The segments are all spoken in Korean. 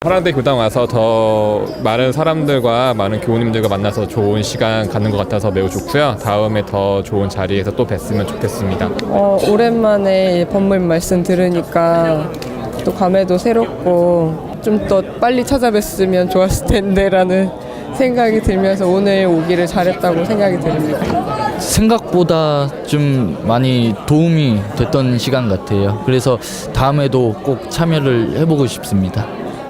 파란대 교당 와서 더 많은 사람들과 많은 교우님들과 만나서 좋은 시간 갖는 것 같아서 매우 좋고요. 다음에 더 좋은 자리에서 또 뵀으면 좋겠습니다. 어, 오랜만에 법물 말씀 들으니까 또 감회도 새롭고 좀 더 빨리 찾아뵀으면 좋았을 텐데라는 생각이 들면서 오늘 오기를 잘했다고 생각이 듭니다. 생각보다 좀 많이 도움이 됐던 시간 같아요. 그래서 다음에도 꼭 참여를 해보고 싶습니다.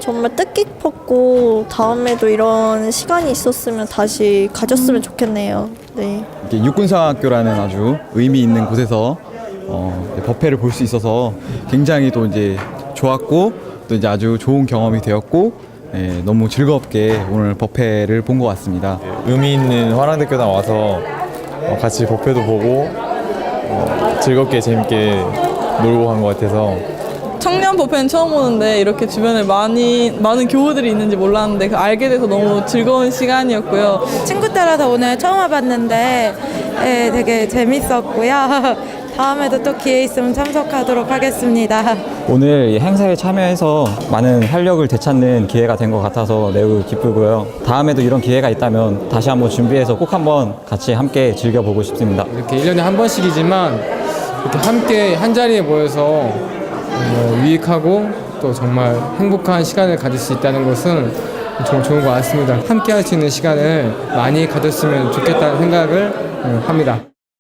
정말 뜻깊었고 다음에도 이런 시간이 있었으면 다시 가졌으면 좋겠네요. 네. 이렇게 육군사학교라는 아주 의미 있는 곳에서 어, 이제 법회를 볼 수 있어서 굉장히 또 이제 좋았고 또 이제 아주 좋은 경험이 되었고 예, 너무 즐겁게 오늘 법회를 본 것 같습니다. 의미 있는 화랑대교당 와서 어, 같이 법회도 보고 어, 즐겁게 재밌게 놀고 간 것 같아서 청년 법회는 처음 오는데 이렇게 주변에 많이 많은 교우들이 있는지 몰랐는데 그 알게 돼서 너무 즐거운 시간이었고요. 친구 따라서 오늘 처음 와봤는데 예, 되게 재밌었고요. 다음에도 또 기회 있으면 참석하도록 하겠습니다. 오늘 이 행사에 참여해서 많은 활력을 되찾는 기회가 된 것 같아서 매우 기쁘고요. 다음에도 이런 기회가 있다면 다시 한번 준비해서 꼭 한번 같이 함께 즐겨보고 싶습니다. 이렇게 1년에 한 번씩이지만 이렇게 함께 한 자리에 모여서 어, 유익하고 또 정말 행복한 시간을 가질 수 있다는 것은 정말 좋은 것 같습니다. 함께 할 수 있는 시간을 많이 가졌으면 좋겠다는 생각을 어, 합니다.